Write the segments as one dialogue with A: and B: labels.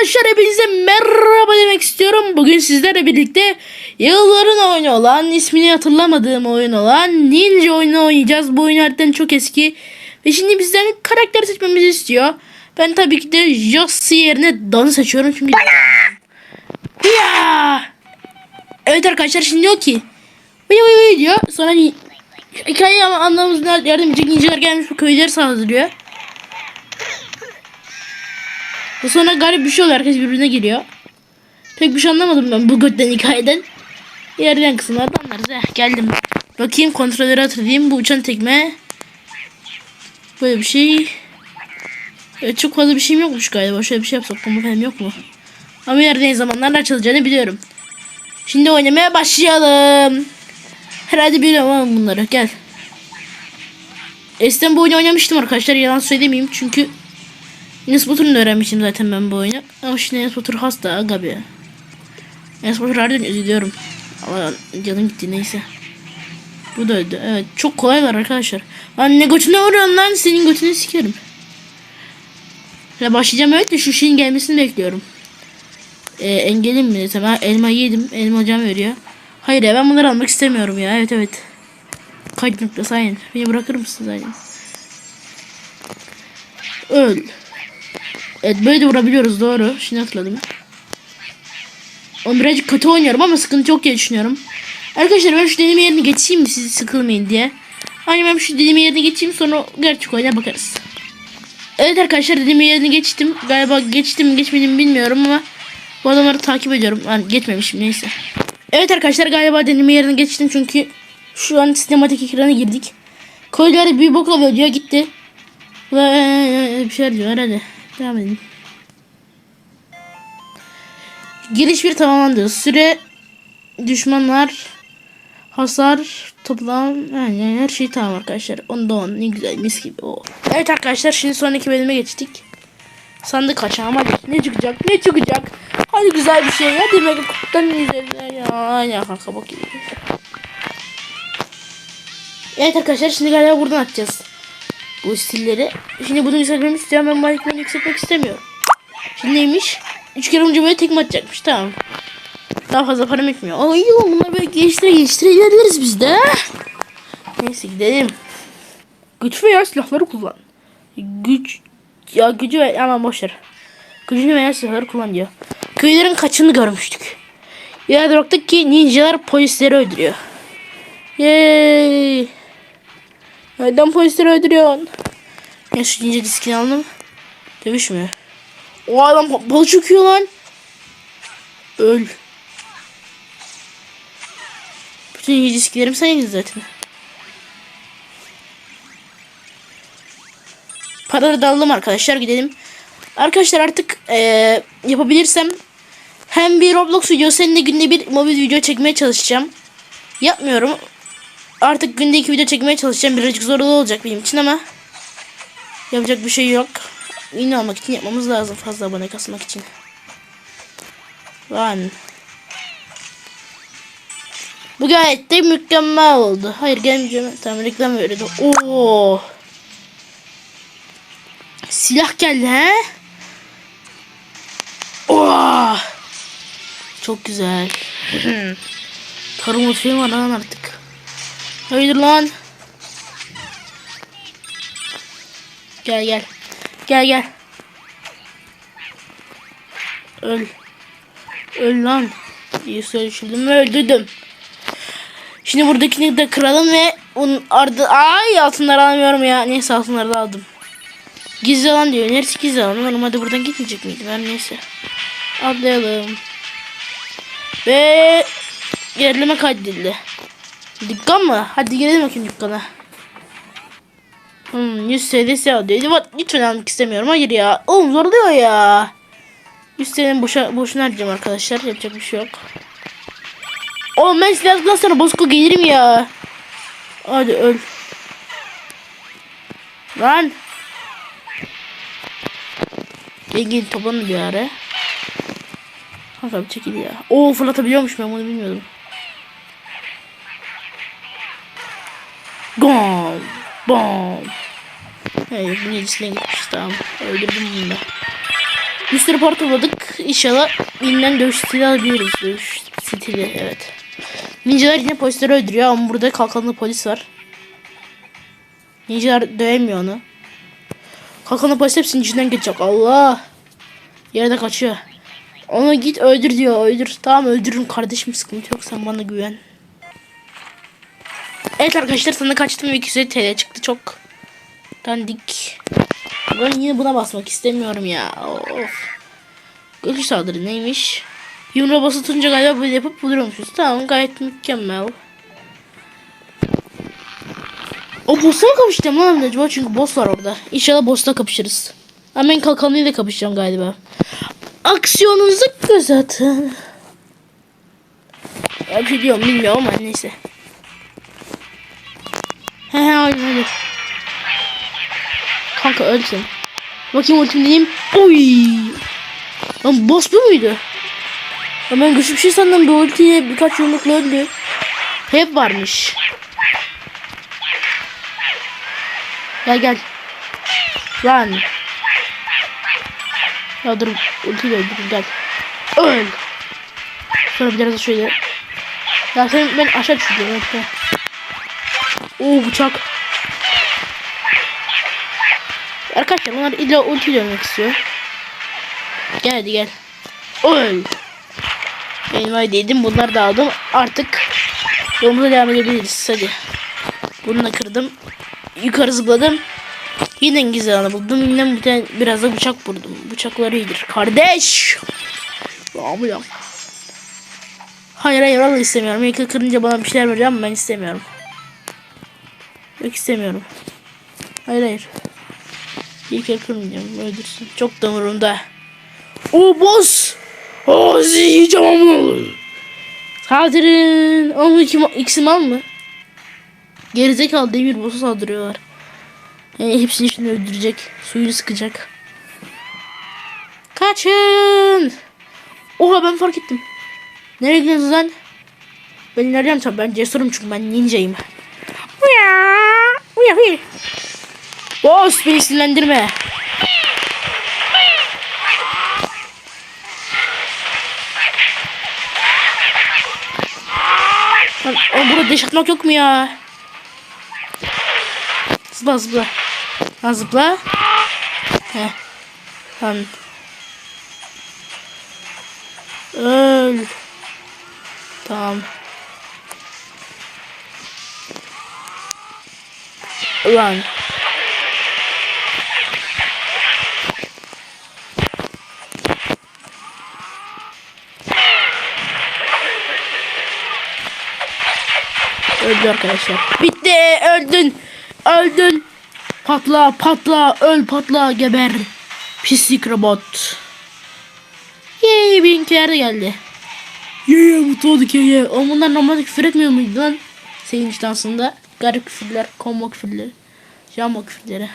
A: Arkadaşlar hepinize merhaba demek istiyorum. Bugün sizlerle birlikte yılların oyunu olan, ismini hatırlamadığım oyun olan Ninja oyunu oynayacağız. Bu oyun harbiden çok eski. Ve şimdi bizden karakter seçmemizi istiyor. Ben tabii ki de Jossi yerine Dan'ı seçiyorum çünkü... Ya! Evet arkadaşlar şimdi diyor ki Vıy vıy diyor. Sonra hikayeyi anlamamızda yardım edecek ninjalar gelmiş bu köyleri saldırıyor. Ve sonra garip bir şey oluyor. Herkes birbirine giriyor. Pek bir şey anlamadım ben bu götten hikayeden. Yerden kısımlarda anlarız. Eh, geldim. Bakayım kontrolleri hatırlayayım. Bu uçan tekme. Böyle bir şey. Evet, çok fazla bir şeyim yokmuş galiba. Şöyle bir şey yapsak bomba falan yok mu? Ama ilerleyen zamanlarda açılacağını biliyorum. Şimdi oynamaya başlayalım. Herhalde biliyorum ama bunları. Gel. Eskiden bu oyunu oynamıştım arkadaşlar. Yalan söylemeyeyim çünkü Da öğrenmişim zaten ben bu oyunu. Ama şimdi Enes Batur hasta aga be. Enes Batur harbiden üzülüyorum. Ama canım gitti neyse. Bu da öldü. Evet çok kolay var arkadaşlar. Lan ne götüne vuruyorsun lan senin götünü sikerim. Ya başlayacağım evet de şu şeyin gelmesini bekliyorum. Ee, engelim mi desem elma yedim. Elma hocam veriyor. Hayır ya ben bunları almak istemiyorum ya. Evet evet. Kaç nokta sayın. Beni bırakır mısın sayın? Öl. Evet böyle de vurabiliyoruz doğru. Şimdi hatırladım. Onu birazcık kötü oynuyorum ama sıkıntı yok diye düşünüyorum. Arkadaşlar ben şu deneme yerini geçeyim mi siz sıkılmayın diye. Hani ben şu deneme yerini geçeyim sonra gerçek oyuna bakarız. Evet arkadaşlar deneme yerini geçtim. Galiba geçtim geçmedim mi bilmiyorum ama bu adamları takip ediyorum. Yani geçmemişim neyse. Evet arkadaşlar galiba deneme yerini geçtim çünkü şu an sinematik ekrana girdik. Koyları bir bokla diyor gitti. Ve bir şeyler diyor hadi. Devam edelim. Giriş bir tamamlandı. Süre düşmanlar hasar toplam yani her şey tamam arkadaşlar. Onda on ne güzel mis gibi o. Evet arkadaşlar şimdi sonraki bölüme geçtik. Sandık açalım hadi. Ne çıkacak? Ne çıkacak? Hadi güzel bir şey. Hadi mega kutudan üzerine ya. Ya kanka bak. Evet arkadaşlar şimdi galiba buradan atacağız. Bu stilleri. Şimdi bunu yükseltmemi istiyorum. Ben Minecraft'ı yükseltmek istemiyorum. Şimdi neymiş? Üç kere önce böyle tekme atacakmış. Tamam. Daha fazla param etmiyor. Ay bunları böyle geliştire geliştire ilerleriz biz de. Neyse gidelim. Güç veya silahları kullan. Güç ya gücü ve ama boşver. Gücünü veya silahları kullan diyor. Köylerin kaçını görmüştük. Ya baktık ki ninjalar polisleri öldürüyor. Yay. Neden polisleri öldürüyorsun? Ya şu ninja diskini aldım. Dövüşmüyor. O adam bal çöküyor lan. Öl. Bütün ninja disklerim sayın zaten. Paraları da aldım arkadaşlar gidelim. Arkadaşlar artık ee, yapabilirsem hem bir Roblox videosu hem de günde bir mobil video çekmeye çalışacağım. Yapmıyorum. Artık günde iki video çekmeye çalışacağım. Birazcık zorlu olacak benim için ama yapacak bir şey yok. Ünlü olmak için yapmamız lazım fazla abone kasmak için. Lan. Bu gayet de mükemmel oldu. Hayır gelmeyeceğim. Tamam reklam verelim. Oo. Silah geldi he? Oo. Çok güzel. Tarım mutfağı var lan artık. Hayır lan. Gel gel. Gel gel. Öl. Öl lan. İyi söyleşildim ve öldürdüm. Şimdi buradakini de kıralım ve onun ardı... Ay altınları alamıyorum ya. Neyse altınları da aldım. Gizli alan diyor. Neresi gizli alan? Normalde buradan gitmeyecek miydim? Ben neyse. Atlayalım. Ve gerileme kaydedildi. Dükkan mı? Hadi girelim bakayım dükkana. Hmm, 100 TL siyah diyor. Bak lütfen almak istemiyorum. Hayır ya. Oğlum zorluyor ya. 100 TL'nin boşa, boşuna harcayacağım arkadaşlar. Yapacak bir şey yok. Oğlum ben silahlıktan sonra bozku gelirim ya. Hadi öl. Lan. Gel toplanın bir ara. Kanka bir çekil ya. Oo fırlatabiliyormuş ben bunu bilmiyordum. Gom. Bom. Hayır bu yedisine gitmiş tamam. Öldürdüm bunu da. Bir sürü para topladık. İnşallah bilinen dövüş stili alabiliriz. Dövüş stili evet. Ninjalar yine polisleri öldürüyor ama burada kalkanlı polis var. Ninjalar dövemiyor onu. Kalkanlı polis hepsinin içinden geçecek. Allah. Yerde kaçıyor. Onu git öldür diyor. Öldür. Tamam öldürürüm kardeşim sıkıntı yok. Sen bana güven. Evet arkadaşlar sana kaçtım ve 250 TL çıktı. Çok dandik. Ben yine buna basmak istemiyorum ya. Of. Görüş saldırı neymiş? Yumruğa basıtınca galiba böyle yapıp buluyormuşuz. Tamam gayet mükemmel. O boss'la mı kapışacağım lan acaba? Çünkü boss var orada. İnşallah boss'la kapışırız. Ama ben kalkanlıyla kapışacağım galiba. Aksiyonunuzu gözetin. Ya biliyorum bilmiyorum ama neyse. He he hayır hayır. Kanka ölsün. Bakayım ultim diyeyim. Oy. Lan boss bu muydu? Ya ben güçlü bir şey sandım. Bu ultiye birkaç yumrukla öldü. Hep varmış. Gel gel. Lan. Ya dur ultiyle öldürün gel. Öl. Sonra biraz şöyle. Ya sen ben aşağı düşürüyorum. Oo bıçak. Arkadaşlar bunlar illa ulti dönmek istiyor. Gel hadi gel. Öl. Benim dedim bunları da aldım. Artık yolumuza devam edebiliriz. Hadi. Bunu da kırdım. Yukarı zıpladım. Yine güzel anı buldum. Yine bir tane biraz da bıçak vurdum. Bıçakları iyidir. Kardeş. Abi ya. Hayır hayır vallahi istemiyorum. Yakın kırınca bana bir şeyler veriyor ama ben istemiyorum. Yok istemiyorum. Hayır hayır. Bir kere kırmayacağım. Öldürsün. Çok da. O boss. O sizi yiyeceğim ama. Saldırın. Ama iki, ikisi mal mı? Gerizekalı demir boss'a saldırıyorlar. Yani hepsini şimdi öldürecek. Suyunu sıkacak. Kaçın. Oha ben fark ettim. Nereye gidiyorsunuz lan? Ben ilerleyeceğim tabii. Ben cesurum çünkü ben ninjayım. Uya, uya, uya. Boss beni sinirlendirme. Lan o burada deş atmak yok mu ya? Zıpla zıpla. Lan zıpla. Heh. Lan. Öl. Tamam. Ulan. Öldü arkadaşlar. Bitti. Öldün. Öldün. Patla patla öl patla geber. Pislik robot. Yey benimkiler de geldi. Yey mutlu olduk ya. Ama bunlar normalde küfür etmiyor muydu lan? Sevinç dansında. Garip küfürler, combo küfürleri. Jambo küfürleri.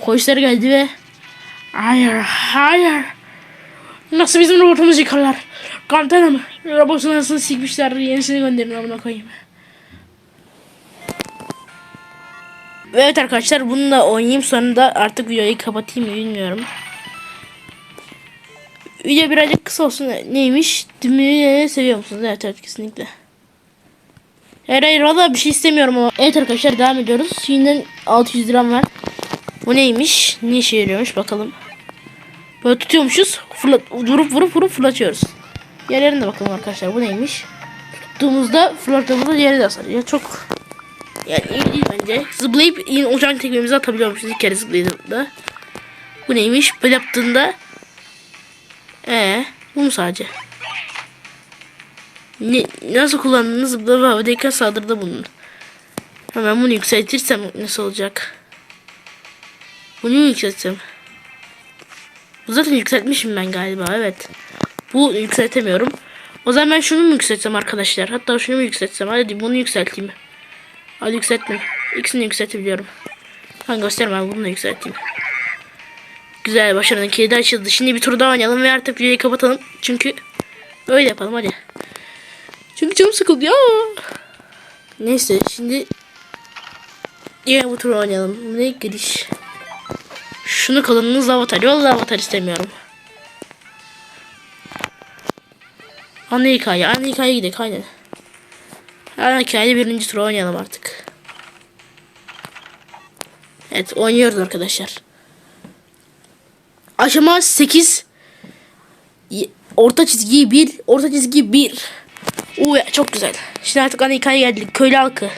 A: Polisler geldi ve Hayır, hayır. Nasıl bizim robotumuzu yıkarlar? Kantanım, robotun arasını sikmişler. Yenisini gönderin amına koyayım. Evet arkadaşlar bunu da oynayayım sonra da artık videoyu kapatayım bilmiyorum. Video birazcık kısa olsun. Neymiş? Dümünü seviyor musunuz? Evet evet kesinlikle. Hayır hayır valla bir şey istemiyorum ama. Evet arkadaşlar devam ediyoruz. Şimdiden 600 liram var. Bu neymiş? Ne işe yarıyormuş bakalım. Böyle tutuyormuşuz. Fırlat, vurup vurup vurup fırlatıyoruz. Yerlerine bakalım arkadaşlar. Bu neymiş? Tuttuğumuzda fırlattığımızda yere de sarıyor. Çok yani iyi değil bence. Zıplayıp yine uçan tekmemizi atabiliyormuşuz ilk kere zıpladığında. Bu neymiş? Böyle yaptığında ee, bu mu sadece? Ne, nasıl kullandığını zıpla ve havadayken saldırıda bunun. Hemen bunu yükseltirsem nasıl olacak? Bunu yükseltsem? Bu zaten yükseltmişim ben galiba evet. Bu yükseltemiyorum. O zaman ben şunu mu yükseltsem arkadaşlar? Hatta şunu mu yükseltsem? Hadi bunu yükselteyim. Hadi yükseltme. İkisini yükseltebiliyorum. Ben bunu da yükselteyim. Güzel başarının kilidi açıldı. Şimdi bir tur daha oynayalım ve artık videoyu kapatalım. Çünkü öyle yapalım hadi. Çünkü canım sıkıldı ya. Neyse şimdi yine bu tur oynayalım. Ne giriş? Şunu kalınınız avatar. Yolla avatar istemiyorum. Ana hikaye. Ana hikaye gidelim. Aynen. Ana hikaye birinci tur oynayalım artık. Evet oynuyoruz arkadaşlar. Aşama 8 Y- Orta çizgi 1 Orta çizgi 1 Uuu çok güzel. Şimdi artık ana hikaye geldik köylü halkı.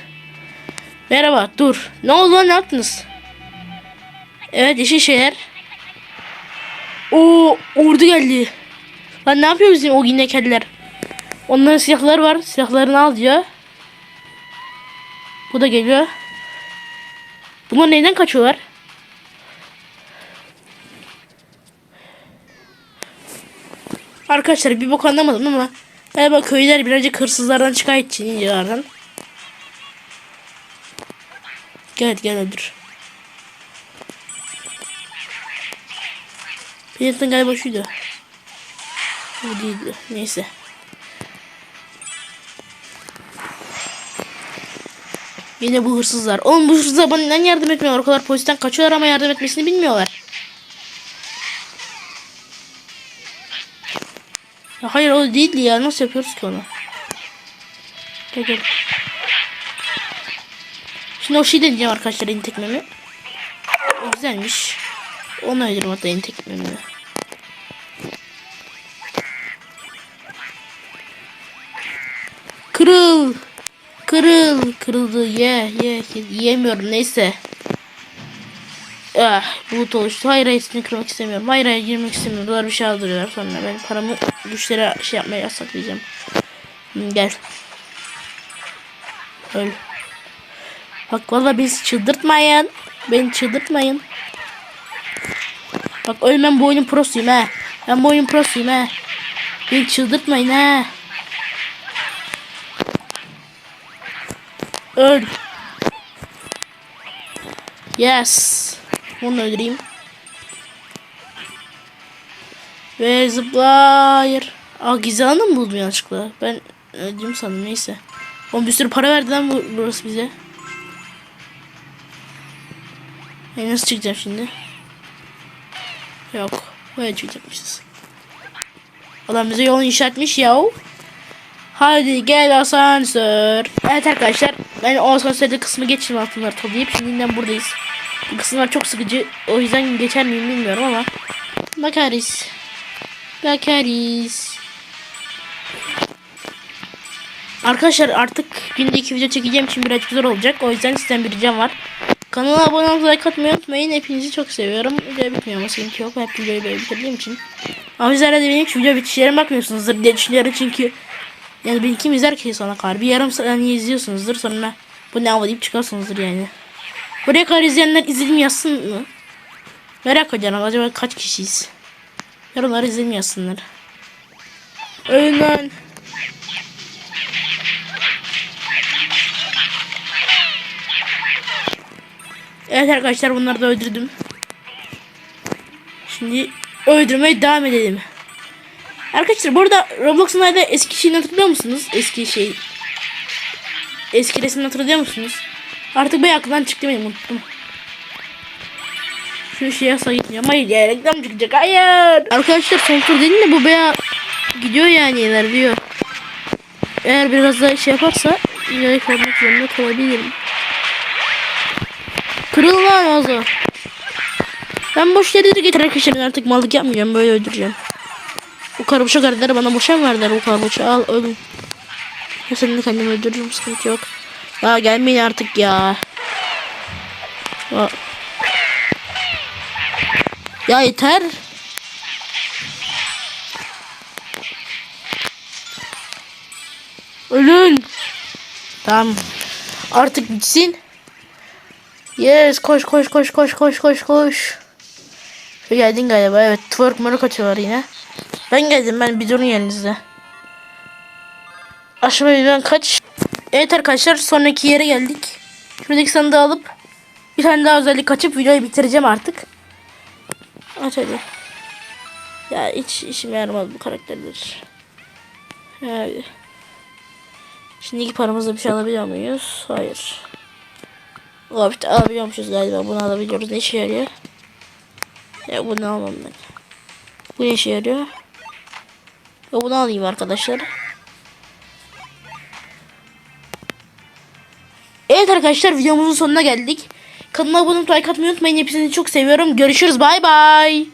A: Merhaba dur. Ne oldu lan ne yaptınız? Evet yeşil şeyler Oo ordu geldi. Lan ne yapıyor bizim o yine kediler? Onların silahları var silahlarını al diyor. Bu da geliyor. Bunlar neyden kaçıyorlar? Arkadaşlar bir bok anlamadım ama galiba köyler birazcık hırsızlardan şikayetçi ninjalardan. Gel gel öldür. Pinetin galiba şuydu. Bu değildi. Neyse. Yine bu hırsızlar. Oğlum bu hırsızlar bana neden yardım etmiyorlar? O kadar polisten kaçıyorlar ama yardım etmesini bilmiyorlar. Hayır o değildi ya. Nasıl yapıyoruz ki onu? Gel gel. Şimdi o şey deneyeceğim arkadaşlar yeni tekmemi. O güzelmiş. Onu öldürüm hatta yeni tekmemi. Kırıl. Kırıl. Kırıldı. Ye ye. ye. Yiyemiyorum neyse. Ah, bulut oluştu. Hayır seni kırmak istemiyorum. Hayır girmek istemiyorum. Bunlar bir şey aldırıyorlar sonra. Ben paramı güçlere şey yapmaya yasaklayacağım. Gel. Öl. Bak valla beni çıldırtmayın. Beni çıldırtmayın. Bak ölmem bu oyunun prosuyum ha. Ben bu oyunun prosuyum ha. Beni çıldırtmayın ha. Öl. Yes. Bunu öldüreyim. Ve zıplayır. Aa gizli alanı mı buldum yanlışlıkla? Ben öldüm sandım neyse. Oğlum bir sürü para verdi lan bu, burası bize. E nasıl çıkacağım şimdi? Yok. Böyle çıkacakmışız. Adam bize yol inşa etmiş ya. Hadi gel asansör. Evet arkadaşlar ben o asansörde kısmı geçtim altınları toplayıp şimdiden buradayız. Bu kısımlar çok sıkıcı. O yüzden geçer miyim bilmiyorum ama. Bakarız. Bakarız. Arkadaşlar artık günde iki video çekeceğim için birazcık zor olacak. O yüzden sizden bir ricam var. Kanala abone olmayı like atmayı unutmayın. Hepinizi çok seviyorum. Video bitmiyor ama sıkıntı yok. Hep videoyu böyle bitirdiğim için. Ama sizler de benim hiç video bitişlerine bakmıyorsunuzdur diye düşünüyorum çünkü yani bir kim izler ki sana kadar. Bir yarım saniye izliyorsunuzdur sonra bu ne hava deyip çıkarsınızdır yani. Buraya kadar izleyenler izledim yazsın mı? Merak ediyorum acaba kaç kişiyiz? Yorumlar izledim yazsınlar. Lan. Evet arkadaşlar bunları da öldürdüm. Şimdi öldürmeye devam edelim. Arkadaşlar burada Roblox'un adı eski şeyini hatırlıyor musunuz? Eski şey. Eski resmini hatırlıyor musunuz? Artık bayağı aklımdan çıktı benim unuttum. Şu şeye sayacağım. Hayır ya reklam çıkacak. Hayır. Arkadaşlar son tur değil mi bu bayağı gidiyor yani ilerliyor. Eğer biraz daha şey yaparsa ileri kalmak zorunda kalabilirim. Kırıl lan ağzı. Ben boş yerleri getir arkadaşlar Ben artık mallık yapmayacağım böyle öldüreceğim. Bu karabuşa kardeleri bana boşa verdiler bu karabuşa al ölüm. Ya seni de kendimi öldürürüm sıkıntı yok. Ya gelmeyin artık ya. Ya, ya yeter. Ölün. Tamam. Artık bitsin. Yes koş koş koş koş koş koş koş. Şu geldin galiba evet twerk mörük atıyorlar yine. Ben geldim ben bir durun yerinizde. Aşağı ben kaç. Evet arkadaşlar sonraki yere geldik. Şuradaki sandığı alıp bir tane daha özellik açıp videoyu bitireceğim artık. Aç hadi. Ya hiç işime yaramaz bu karakterler. Yani. Şimdiki paramızla bir şey alabiliyor muyuz? Hayır. Abi alabiliyormuşuz galiba. Bunu alabiliyoruz. Ne işe yarıyor? Ya bunu almam ben. Bu ne işe yarıyor? Ya bunu alayım arkadaşlar. Evet arkadaşlar videomuzun sonuna geldik. Kanalıma abone olup like atmayı unutmayın. Hepinizi çok seviyorum. Görüşürüz. Bay bay.